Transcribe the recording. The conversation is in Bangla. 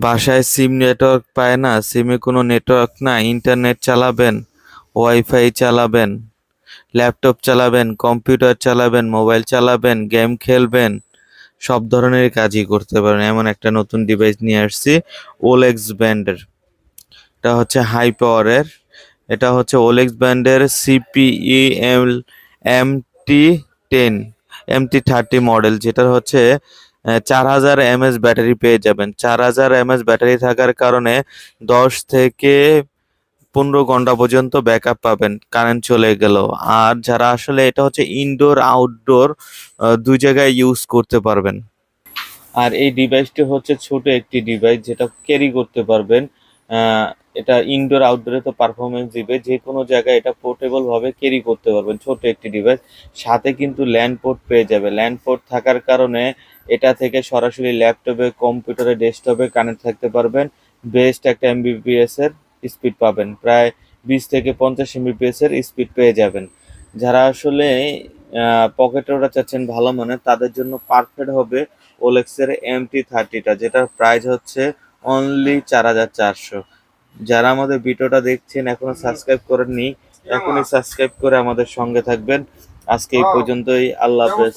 বাসায় সিম নেটওয়ার্ক পায় না, সিমে কোনো নেটওয়ার্ক না ইন্টারনেট চালাবেন, ওয়াইফাই চালাবেন, ল্যাপটপ চালাবেন, কম্পিউটার চালাবেন, মোবাইল চালাবেন, গেম খেলবেন, সব ধরনের কাজই করতে পারেন। এমন একটা নতুন ডিভাইস নিয়ে আসছি ওলেক্স ব্যান্ডের। এটা হচ্ছে হাই পাওয়ারের এটা হচ্ছে ওলেক্স ব্যান্ডের CPE M M T ten M T thirty model যেটার হচ্ছে চার হাজার এমএস ব্যাটারি পেয়ে যাবেন। চার হাজার এমএস ব্যাটারি থাকার কারণে দশ থেকে পনেরো ঘণ্টা পর্যন্ত ব্যাকআপ পাবেন, কারেন্ট চলে গেল। আর যারা আসলে এটা হচ্ছে ইনডোর আউটডোর দুই জায়গায় ইউজ করতে পারবেন। আর এই ডিভাইসটি হচ্ছে ছোট একটি ডিভাইস যেটা ক্যারি করতে পারবেন এটা ইনডোর আউটডোরে তো পারফরমেন্স দিবে যে কোনো জায়গায় এটা পোর্টেবল ভাবে ক্যারি করতে পারবেন ছোট একটি ডিভাইস সাথে কিন্তু ল্যান্ড পোর্ট পেয়ে যাবে। ল্যান্ড পোর্ট থাকার কারণে এটা থেকে সরাসরি ল্যাপটপে কম্পিউটারে ডেস্কটপে কানেক্ট থাকতে পারবেন। বেস্ট একটা এমবিপিএস এর স্পিড পাবেন। প্রায় বিশ থেকে পঞ্চাশ এমবিপিএস এর স্পিড পেয়ে যাবেন। যারা আসলে পকেট ওটা চাচ্ছেন ভালো মানের, তাদের জন্য পারফেক্ট হবে ওলেক্সের এম টি থার্টিটা যেটার প্রাইস হচ্ছে অনলি চার হাজার চারশো। যারা আমাদের ভিডিওটা দেখছেন এখনও সাবস্ক্রাইব করেননি এখনই সাবস্ক্রাইব করে আমাদের সঙ্গে থাকবেন। আজকে এই পর্যন্তই। আল্লাহ হাফেজ।